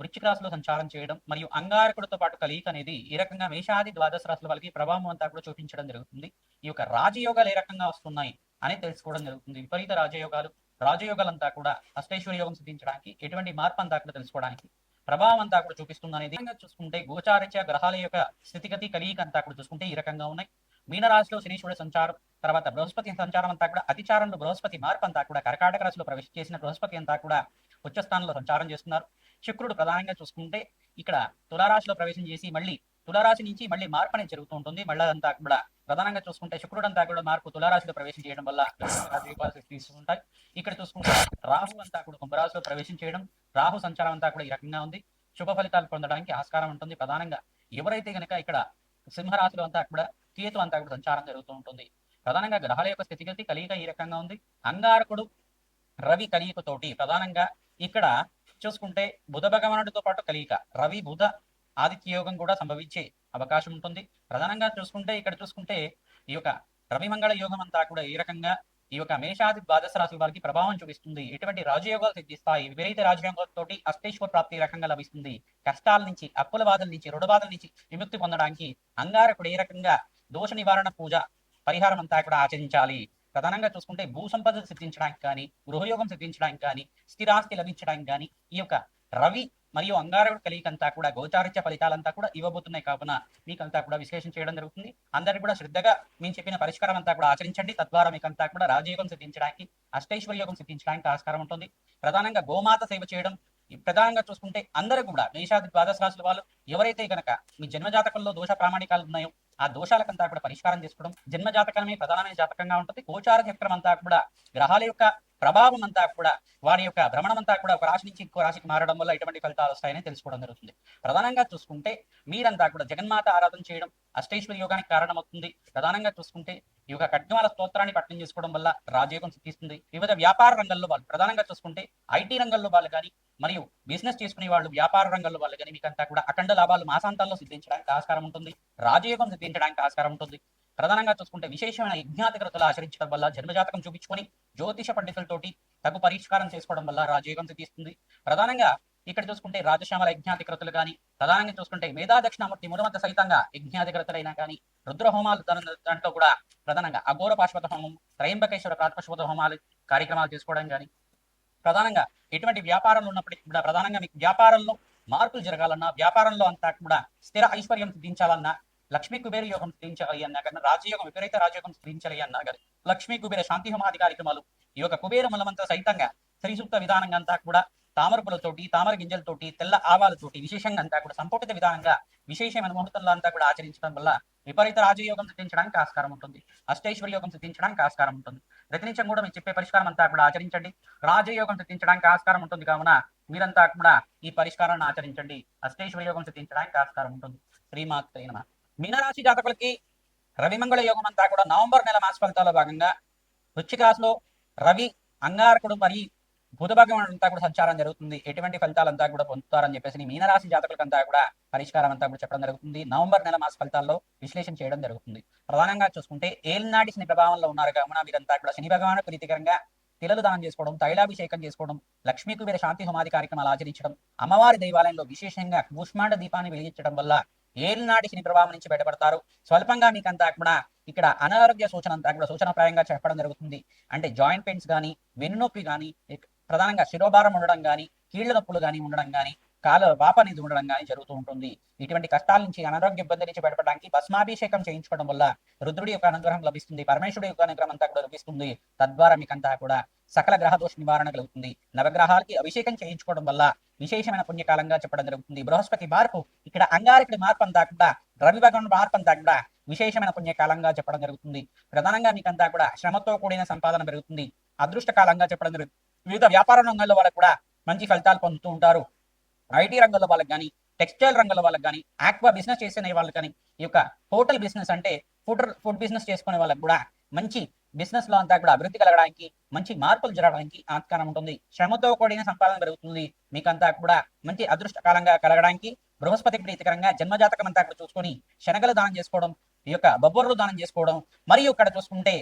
వృచ్చిక రాశిలో సంచారం చేయడం మరియు అంగారకుడితో పాటు కలయిక అనేది ఈ రకంగా మేషాది ద్వాదశ రాశుల వాళ్ళకి ప్రభావం అంతా కూడా చూపించడం జరుగుతుంది. ఈ యొక్క రాజయోగాలు ఏ రకంగా వస్తున్నాయి అని తెలుసుకోవడం జరుగుతుంది. విపరీత రాజయోగాలు రాజయోగాలంతా కూడా అష్టైశ్వర్య యోగం సిద్ధించడానికి ఎటువంటి మార్పు అంతా కూడా తెలుసుకోవడానికి ప్రభావం అంతా కూడా చూపిస్తుంది అనేది చూసుకుంటే గోచారిత్య గ్రహాల యొక్క స్థితిగతి కలియిక అంతా కూడా చూసుకుంటే ఈ రకంగా ఉన్నాయి. మీనరాశిలో శనీశ్వరుడు సంచారం తర్వాత బృహస్పతి సంచారం అంతా కూడా అతిచారంలో బృహస్పతి మార్పు అంతా కూడా కర్కాటక రాశిలో ప్రవేశం చేసిన బృహస్పతి అంతా కూడా ఉచ్చస్థానంలో సంచారం చేస్తున్నారు. శుక్రుడు ప్రధానంగా చూసుకుంటే ఇక్కడ తులారాశిలో ప్రవేశం చేసి మళ్ళీ తులారాశి నుంచి మళ్ళీ మార్పు అనేది జరుగుతూ ఉంటుంది. మళ్ళీ అంతా కూడా ప్రధానంగా చూసుకుంటే శుక్రుడు అంతా కూడా మార్పు తులారాశిలో ప్రవేశం చేయడం వల్ల తీసుకుంటాయి ఇక్కడ చూసుకుంటే రాహు అంతా కూడా కుంభరాశిలో ప్రవేశం చేయడం రాహు సంచారం అంతా కూడా ఈ రకంగా ఉంది. శుభ ఫలితాలు పొందడానికి ఆస్కారం ఉంటుంది. ప్రధానంగా ఎవరైతే గనక ఇక్కడ సింహరాశిలో అంతా కూడా కేతు అంతా కూడా సంచారం జరుగుతూ ఉంటుంది. ప్రధానంగా గ్రహాల యొక్క స్థితిగతి కలియిక ఈ రకంగా ఉంది. అంగారకుడు రవి కలియికతోటి ప్రధానంగా ఇక్కడ చూసుకుంటే బుధ భగవానుడితో పాటు కలియిక రవి బుధ ఆదిత్య యోగం కూడా సంభవించే అవకాశం ఉంటుంది. ప్రధానంగా చూసుకుంటే ఇక్కడ చూసుకుంటే ఈ యొక్క రవి మంగళ యోగం అంతా కూడా ఈ రకంగా ఈ యొక్క మేషాది ద్వాదశ రాశుల వారికి ప్రభావం చూపిస్తుంది. ఎటువంటి రాజయోగాలు సిద్ధిస్తాయి? విపరీత రాజయోగాలతోటి అష్టేశ్వర ప్రాప్తి రకంగా లభిస్తుంది. కష్టాల నుంచి అప్పుల బాధల నుంచి రుణ బాధల నుంచి విముక్తి పొందడానికి అంగారకుడు ఏ రకంగా దోష నివారణ పూజ పరిహారం అంతా కూడా ఆచరించాలి. ప్రధానంగా చూసుకుంటే భూ సంపద సిద్ధించడానికి కానీ గృహయోగం సిద్ధించడానికి కానీ స్థిరాస్తి లభించడానికి కానీ ఈ యొక్క రవి మరియు అంగారకుడు కలిగికంతా కూడా గోచారిత్య ఫలితాలంతా కూడా ఇవ్వబోతున్నాయి. కావున మీకంతా కూడా విశ్లేషణ చేయడం జరుగుతుంది. అందరికీ కూడా శ్రద్ధగా మేము చెప్పిన పరిష్కారం అంతా కూడా ఆచరించండి. తద్వారా మీకంతా కూడా రాజయోగం సిద్ధించడానికి అష్టైశ్వర్య యోగం సిద్ధించడానికి ఆస్కారం ఉంటుంది. ప్రధానంగా గోమాత సేవ చేయడం ప్రధానంగా చూసుకుంటే అందరూ కూడా మేషాది ద్వాదశ రాశుల వాళ్ళు ఎవరైతే గనక మీ జన్మజాతకంలో దోష ప్రామాణికాలు ఉన్నాయో ఆ దోషాలకంతా కూడా పరిష్కారం చేసుకోవడం జన్మ జాతకమే ప్రధానమైన జాతకంగా ఉంటుంది. గోచార చక్రం అంతా కూడా గ్రహాల యొక్క ప్రభావం అంతా కూడా వారి యొక్క భ్రమణం అంతా కూడా ఒక రాశి నుంచి ఇంకో రాశికి మారడం వల్ల ఎటువంటి ఫలితాలు వస్తాయని తెలుసుకోవడం జరుగుతుంది. ప్రధానంగా చూసుకుంటే మీరంతా కూడా జగన్మాత ఆరాధన చేయడం అష్టేశ్వరి యోగానికి కారణమవుతుంది. ప్రధానంగా చూసుకుంటే ఈ యొక్క ఖడ్గమాల స్తోత్రాన్ని పట్టణం చేసుకోవడం వల్ల రాజయోగం సిద్ధిస్తుంది. వివిధ వ్యాపార రంగంలో వాళ్ళు ప్రధానంగా చూసుకుంటే ఐటీ రంగంలో వాళ్ళు కానీ మరియు బిజినెస్ చేసుకునే వాళ్ళు వ్యాపార రంగంలో వాళ్ళు కానీ మీకంతా కూడా అఖండ లాభాలు మాసాంతాల్లో సిద్ధించడానికి ఆస్కారం ఉంటుంది. రాజయోగం సిద్ధించడానికి ఆస్కారం ఉంటుంది. ప్రధానంగా చూసుకుంటే విశేషమైన యజ్ఞాధికృతలు ఆచరించడం వల్ల జన్మజాతకం చూపించుకొని జ్యోతిష పండితులతోటి తగు పరిష్కారం చేసుకోవడం వల్ల రాజయోగం సిద్ధిస్తుంది. ప్రధానంగా ఇక్కడ చూసుకుంటే రాజశ్యామల యజ్ఞాధికృతలు కానీ ప్రధానంగా చూసుకుంటే మేధా దక్షిణామూర్తి మురమంత సహితంగా యజ్ఞాధికృతలైనా కానీ రుద్రహోమాలు దాంట్లో కూడా ప్రధానంగా అఘోర పాశ్వత హోమం త్రయంబకేశ్వర పాశ్వత హోమాలు కార్యక్రమాలు చేసుకోవడం కానీ ప్రధానంగా ఎటువంటి వ్యాపారంలో ఉన్నప్పటికీ కూడా ప్రధానంగా మీకు వ్యాపారంలో మార్పులు జరగాలన్నా వ్యాపారంలో అంతా కూడా స్థిర ఐశ్వర్యం సిద్ధించాలన్నా లక్ష్మీ కుబేర యోగం సిద్ధించాలి అన్నా కానీ రాజయోగం విపరీత రాజయోగం సిద్ధించాలి అన్నా కానీ లక్ష్మీ కుబేర శాంతి హోమాది కార్యక్రమాలు ఈ యొక్క కుబేర మూలమంతా సహితంగా శ్రీసూక్త విధానంగా అంతా కూడా తామర పూలతోటి తామర గింజలతోటి తెల్ల ఆవాలతోటి విశేషంగా అంతా కూడా సంపుటిత విధానంగా విశేషమైన ముహూర్తంలో అంతా కూడా ఆచరించడం వల్ల విపరీత రాజయోగం సిద్ధించడానికి ఆస్కారం ఉంటుంది. అష్టైశ్వర్య యోగం సిద్ధించడానికి ఆస్కారం ఉంటుంది. ప్రతినిత్యం కూడా మీరు చెప్పే పరిష్కారం అంతా కూడా ఆచరించండి. రాజయోగం సిద్ధించడానికి ఆస్కారం ఉంటుంది కావున మీరంతా కూడా ఈ పరిష్కారాన్ని ఆచరించండి. అష్టైశ్వర్య యోగం సిద్ధించడానికి ఆస్కారం ఉంటుంది. శ్రీమాత్రే నమ. మీనరాశి జాతకులకి రవిమంగళ యోగం అంతా కూడా నవంబర్ నెల మాస ఫలితాల్లో భాగంగా వృశ్చిక రాశిలో రవి అంగారకుడు మరియు బుధ అంతా కూడా సంచారం జరుగుతుంది. ఎటువంటి ఫలితాలంతా కూడా పొందుతారని చెప్పేసి మీనరాశి జాతకులకంతా కూడా పరిష్కారం అంతా కూడా చెప్పడం జరుగుతుంది. నవంబర్ నెల మాస ఫలితాల్లో విశ్లేషణ చేయడం జరుగుతుంది. ప్రధానంగా చూసుకుంటే ఏలినాటి శని ప్రభావంలో ఉన్నారు కావున వీరంతా కూడా శని భగవాను ప్రీతికరంగా తిలలు దానం చేసుకోవడం తైలాభిషేకం చేసుకోవడం లక్ష్మీ కుబేర శాంతి హోమాది కార్యక్రమాలు ఆచరించడం అమ్మవారి దేవాలయంలో విశేషంగా కూష్మాండ దీపాన్ని వెలిగించడం వల్ల ఏలినాటి శని ప్రభావం నుంచి బయటపడతారు. స్వల్పంగా మీకంతా కూడా ఇక్కడ అనారోగ్య సూచన అంతా కూడా సూచనప్రాయంగా చెప్పడం జరుగుతుంది. అంటే జాయింట్ పెయిన్స్ కానీ వెన్నునొప్పి కానీ ప్రధానంగా శిరోభారం ఉండడం కానీ కీళ్ళ నొప్పులు కానీ ఉండడం కానీ కాల వాప అనేది ఉండడం కానీ జరుగుతూ ఉంటుంది. ఇటువంటి కష్టాల నుంచి అనారోగ్య ఇబ్బంది నుంచి బయటపడడానికి భస్మాభిషేకం చేయించుకోవడం వల్ల రుద్రుడి యొక్క అనుగ్రహం లభిస్తుంది. పరమేశ్వరుడి యొక్క అనుగ్రహం అంతా కూడా లభిస్తుంది. తద్వారా మీకంతా కూడా సకల గ్రహ దోష నివారణ కలుగుతుంది. నవగ్రహాలకి అభిషేకం చేయించుకోవడం వల్ల విశేషమైన పుణ్యకాలంగా చెప్పడం జరుగుతుంది. బృహస్పతి మార్పు ఇక్కడ అంగారకుడి మార్పు అంతా కూడా రవి మార్పు అంతా కూడా విశేషమైన పుణ్యకాలంగా చెప్పడం జరుగుతుంది. ప్రధానంగా మీకంతా కూడా శ్రమతో కూడిన సంపాదన పెరుగుతుంది. అదృష్ట కాలంగా చెప్పడం జరుగుతుంది. వివిధ వ్యాపార రంగాల్లో వాళ్ళకు కూడా మంచి ఫలితాలు పొందుతూ ఉంటారు. ఐటీ రంగంలో వాళ్ళకి కానీ టెక్స్టైల్ రంగంలో వాళ్ళకి కానీ ఆక్వా బిజినెస్ చేసే వాళ్ళకి కానీ ఈ యొక్క హోటల్ బిజినెస్ అంటే ఫుడ్ ఫుడ్ బిజినెస్ చేసుకునే వాళ్ళకి కూడా మంచి బిజినెస్లో అంతా కూడా అభివృద్ధి కలగడానికి మంచి మార్పులు జరగడానికి ఆస్కారం ఉంటుంది. శ్రమతో కూడిన సంపాదన పెరుగుతుంది. మీకంతా కూడా మంచి అదృష్ట కాలంగా కలగడానికి బృహస్పతి ప్రీతికరంగా జన్మజాతకం అంతా కూడా చూసుకొని శనగలు దానం చేసుకోవడం ఈ యొక్క బొబ్బర్లు దానం చేసుకోవడం మరియు ఇక్కడ చూసుకుంటే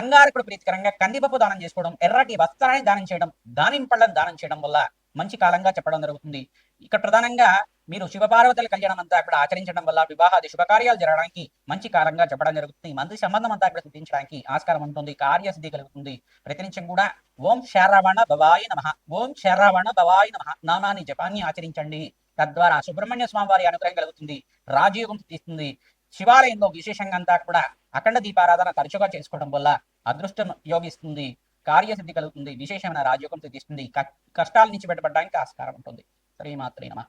అంగారకుడు ప్రీతికరంగా కందిపప్పు దానం చేసుకోవడం ఎర్రటి వస్త్రాన్ని దానం చేయడం దానిం పళ్ళని దానం చేయడం వల్ల మంచి కాలంగా చెప్పడం జరుగుతుంది. ఇక్కడ ప్రధానంగా మీరు శివపార్వతుల కళ్యాణం అంతా కూడా ఆచరించడం వల్ల వివాహాది శుభకార్యాలు జరగడానికి మంచి కాలంగా చెప్పడం జరుగుతుంది. మంచి సంబంధం అంతా కూడా సిద్ధించడానికి ఆస్కారం ఉంటుంది. కార్యసిద్ధి కలుగుతుంది. ప్రతినిత్యం కూడా ఓం శారావణ భవాయ నమ. ఓం శారావణ భవాయ నమ. నానాని జపాన్ని ఆచరించండి. తద్వారా సుబ్రహ్మణ్య స్వామి వారి అనుగ్రహం కలుగుతుంది. రాజయోగం తీస్తుంది శివాలయంలో విశేషంగా అంతా కూడా అఖండ దీపారాధన తరచుగా చేసుకోవడం వల్ల అదృష్టం యోగిస్తుంది. కార్యసిద్ధి కలుగుతుంది. విశేషమైన రాజయోగం తీస్తుంది కష్టాల నుంచి బయటపడడానికి ఆస్కారం ఉంటుంది. శ్రీమాత్రే నమ.